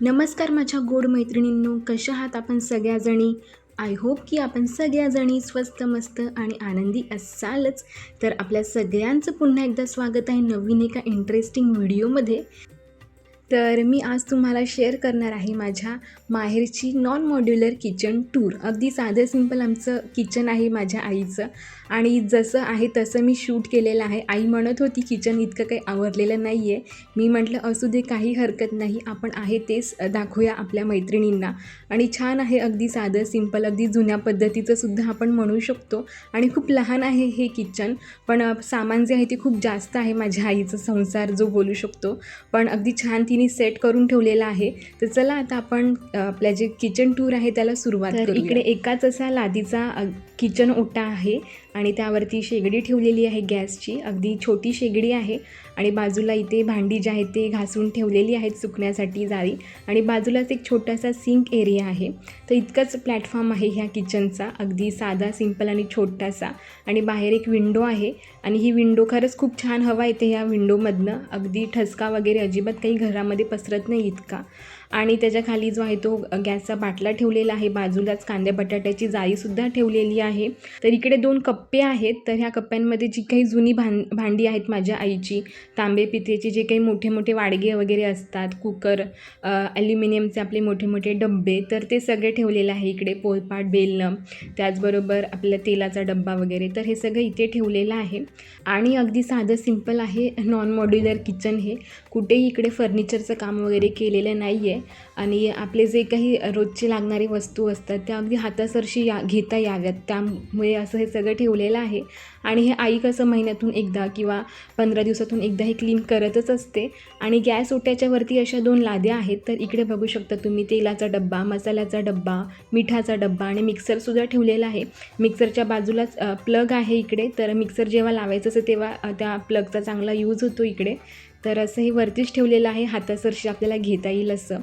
नमस्कार माझ्या गोड मैत्रिणींनो कशा आहात आपण सगळ्याजणी? आय होप की आपण सगळ्याजणी स्वस्त मस्त आणि आनंदी असालच. तर आपल्या सगळ्यांचं पुन्हा एकदा स्वागत आहे नवीन एका इंटरेस्टिंग व्हिडिओमध्ये तर मी आज तुम्हाला शेअर करणार आहे माझ्या माहेरची नॉन मॉड्युलर किचन टूर अगदी साधं सिंपल आमचं किचन आहे माझ्या आईचं. आणि जसं आहे तसं मी शूट केलेलं आहे. आई म्हणत होती किचन इतकं काही आवरलेलं नाही आहे मी म्हटलं असू दे काही हरकत नाही. आपण आहे तेच दाखवूया आपल्या मैत्रिणींना. आणि छान आहे अगदी साधं सिंपल अगदी जुन्या पद्धतीचं सुद्धा आपण म्हणू शकतो. आणि खूप लहान आहे हे किचन पण सामान जे आहे ते खूप जास्त आहे माझ्या आईचं संसार जो बोलू शकतो. पण अगदी छान तिने सेट करून ठेवलेला आहे. तर चला आता आपण आपल्या जे किचन टूर आहे त्याला सुरुवात तर इकडे एकाच असा लादीचा किचन ओटा आहे आणि त्यावरती शेगडी ठेवलेली आहे गॅसची. अगदी छोटी शेगडी आहे आणि बाजूला इथे भांडी जी आहेत ते घासून ठेवलेली आहेत सुकण्यासाठी जाळी आणि बाजूलाच एक छोटासा सिंक एरिया आहे. तर इतकंच प्लॅटफॉर्म आहे ह्या किचनचा. अगदी साधा सिंपल आणि छोटासा आणि बाहेर एक विंडो आहे आणि ही विंडो खरंच खूप छान हवा येते ह्या विंडोमधनं. अगदी ठसका वगैरे अजिबात काही घरामध्ये पसरत नाही इतका. आणि त्याच्याखाली जो आहे तो गॅसचा बाटला ठेवलेला आहे. बाजूलाच कांद्या बटाट्याची जाळीसुद्धा ठेवलेली आहे. तर इकडे दोन कप्पे आहेत. तर ह्या कप्प्यांमध्ये जी काही जुनी भां भांडी आहेत माझ्या आईची तांबे पितेचे जे काही मोठे मोठे वाडगे वगैरे असतात कुकर ॲल्युमिनियमचे आपले मोठे मोठे डब्बे तर ते सगळे ठेवलेलं आहे इकडे. पोलपाट बेलणं त्याचबरोबर आपल्या तेलाचा डब्बा वगैरे तर हे सगळं इथे ठेवलेलं आहे. आणि अगदी साधं सिंपल आहे नॉन मॉड्युलर किचन हे. कुठेही इकडे फर्निचरचं काम वगैरे केलेलं नाही आहे आणि आपले जे काही रोजचे लागणारे वस्तू असतात त्या अगदी हातासरशी या घेता याव्यात. त्यामुळे असं हे सगळं ठेवलेलं आहे. आणि हे आई कसं महिन्यातून एकदा किंवा पंधरा दिवसातून एकदा हे क्लीन करतच असते. आणि गॅस ओट्याच्यावरती अशा दोन लाद्या आहेत तर इकडे बघू शकता तुम्ही तेलाचा डब्बा मसाल्याचा डब्बा मिठाचा डब्बा आणि मिक्सरसुद्धा ठेवलेला आहे. मिक्सरच्या बाजूलाच प्लग आहे इकडे. तर मिक्सर जेव्हा लावायचं असं तेव्हा त्या प्लगचा चांगला यूज होतो इकडे. तर असं हे वरतीच ठेवलेलं आहे हातासरशी आपल्याला घेता येईल असं.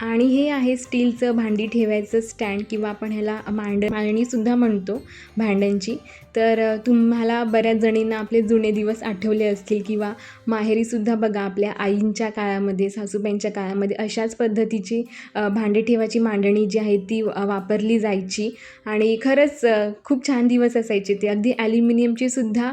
आणि हे आहे स्टीलचं भांडी ठेवायचं स्टँड किंवा आपण ह्याला मांड मांडणीसुद्धा म्हणतो भांड्यांची. तर तुम्हाला बऱ्याच जणींना आपले जुने दिवस आठवले असतील किंवा माहेरीसुद्धा बघा आपल्या आईंच्या काळामध्ये सासूबाईंच्या काळामध्ये अशाच पद्धतीची भांडे ठेवायची मांडणी जी आहे ती वापरली जायची. आणि खरंच खूप छान दिवस असायचे ते. अगदी ॲल्युमिनियमची सुद्धा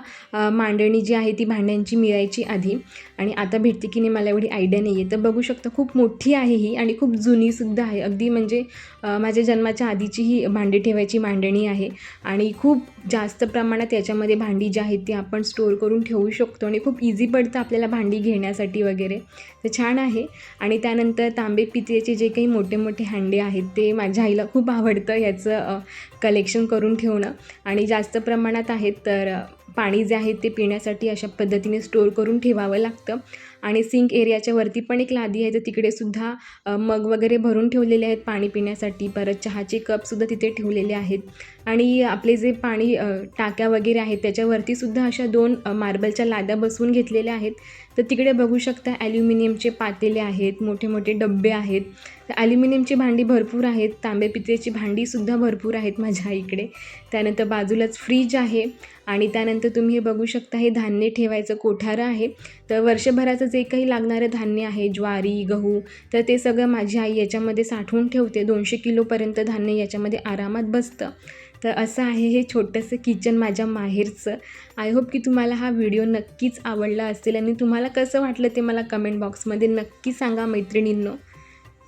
मांडणी जी आहे ती भांड्यांची मिळायची आधी. आणि आता भेटते की नाही मला एवढी आयडिया नाही आहे तर बघू शकता खूप मोठी आहे ही आणि खूप जुनीसुद्धा आहे. अगदी म्हणजे माझ्या जन्माच्या आधीची ही भांडी ठेवायची मांडणी आहे आणि खूप जास्त प्रमाणात याच्यामध्ये भांडी जी आहेत ती आपण स्टोअर करून ठेवू शकतो आणि खूप इझी पडतं आपल्याला भांडी घेण्यासाठी वगैरे. तर छान आहे. आणि त्यानंतर तांबे पितळेचे जे काही मोठे मोठे हांडे आहेत ते माझ्या आईला खूप आवडतं याचं कलेक्शन करून ठेवणं. आणि जास्त प्रमाणात आहेत तर पाणी जे आहे ते पिण्यासाठी अशा पद्धतीने स्टोअर करून ठेवावं लागतं. आणि सिंक एरियाच्या वरती पण एक लादी आहे तर तिकडे सुद्धा मग वगैरे भरून ठेवलेले आहेत पाणी पिण्यासाठी. परत चहाचे कपसुद्धा तिथे ठेवलेले आहेत. आणि आपले जे पाणी टाक्या वगैरे आहेत त्याच्यावरतीसुद्धा अशा दोन मार्बलच्या लाद्या बसवून घेतलेल्या आहेत. तर तिकडे बघू शकता ॲल्युमिनियमचे पातेले आहेत मोठे मोठे डब्बे आहेत. तर ॲल्युमिनियमची भांडी भरपूर आहेत तांबे पितळेची भांडीसुद्धा भरपूर आहेत माझ्या इकडे त्यानंतर बाजूलाच फ्रीज आहे. आणि त्यानंतर तुम्ही हे बघू शकता हे धान्य ठेवायचं कोठारं आहे. तर वर्षभराचं जे काही लागणारं धान्य आहे ज्वारी गहू तर ते सगळं माझी आई याच्यामध्ये साठवून ठेवते. दोनशे किलोपर्यंत धान्य याच्यामध्ये आरामात बसतं. तर असं आहे हे छोटंसं किचन माझ्या माहेरचं. आय होप की तुम्हाला हा व्हिडिओ नक्कीच आवडला असेल आणि तुम्हाला कसं वाटलं ते मला कमेंट बॉक्समध्ये नक्की सांगा मैत्रिणींनो.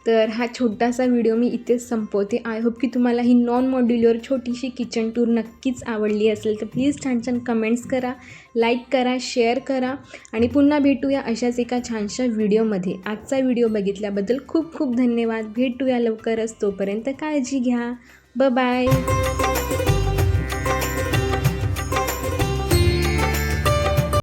तर हा छोटासा व्हिडिओ मी इथेच संपवते. आय होप की तुम्हाला ही नॉन मॉड्युलर छोटीशी किचन टूर नक्कीच आवडली असेल. तर प्लीज छान छान कमेंट्स करा लाईक करा शेअर करा आणि पुन्हा भेटूया अशाच एका छानशा व्हिडिओमध्ये आजचा व्हिडिओ बघितल्याबद्दल खूप खूप धन्यवाद. भेटूया लवकरच तोपर्यंत काळजी घ्या. ब बाय